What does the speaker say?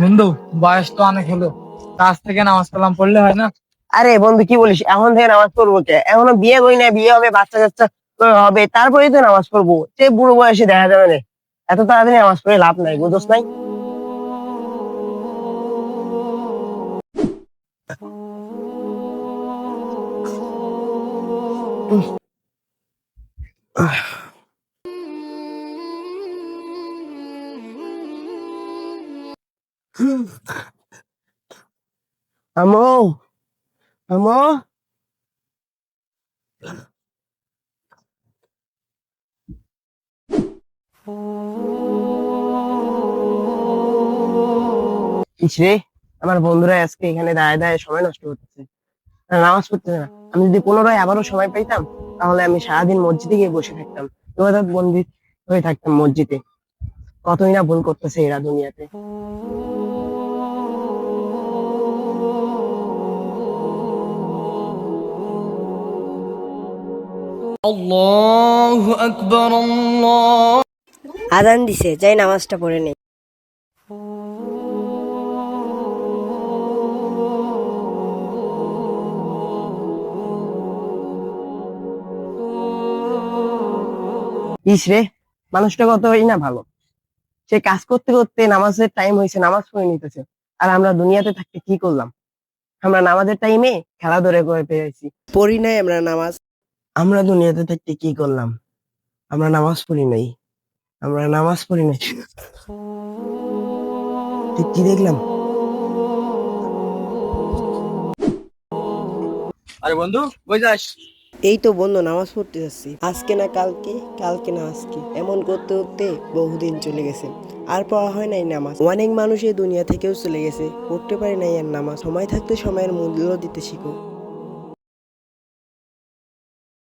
বন্ধু, বয়স তো অনেক হলো। কাজ থেকে নামাজ কালাম পড়লে হয় না? আরে বন্ধু, কি বলিস? এখন থেকে নামাজ পড়ব কে? এখনও বিয়ে করি না বিয়ে হবে, বাচ্চা কাচ্চা হবে, তারপরেই তো নামাজ পড়ব। সে বুড়ো বয়সে দেখা যাবে না। এত তাড়াতাড়ি নামাজ পড়ে লাভ নাই, বুঝোস নাই? আমো আমো ইসরে আমার বন্ধুরা আজকে এখানে দাঁড়ায় দাঁড়ায় সময় নষ্ট করতেছে। নামাজ পড়তেছে না। আমি যদি পুনরায় আবারও সময় পাইতাম, তাহলে আমি সারাদিন মসজিদে গিয়ে বসে থাকতাম। তোমাদের বন্দি হয়ে থাকতাম মসজিদে। কতই না ভুল করতেছে এরা দুনিয়াতে। আদান দিছে যাই নামাজটা পড়ে নেই। ইস রে মানুষটা কত ই না ভালো। সে কাজ করতে করতে নামাজের টাইম হয়েছে নামাজ পড়ে নিতেছে। আর আমরা দুনিয়াতে থাকতে কি করলাম? আমরা নামাজের টাইমে খেলাধুলা করে পেরেছি পড়ি নাই আমরা নামাজ। আমরা দুনিয়াতে থাকতে কি করলাম? আমরা নামাজ পড়ি নাই। আমরা নামাজ পড়ি নাই। কি দেখলাম? আরে বন্ধু কই যাস? এই তো বন্ধু নামাজ পড়তে যাচ্ছি। আজকে না কালকে কালকে না আজকে। এমন করতে করতে বহুদিন চলে গেছে। আর পড়া হয় নাই নামাজ। অনেক মানুষ এই দুনিয়া থেকেও চলে গেছে। পড়তে পারে নাই আর নামাজ। সময় থাকতে সময়ের মূল্য দিতে শিখো।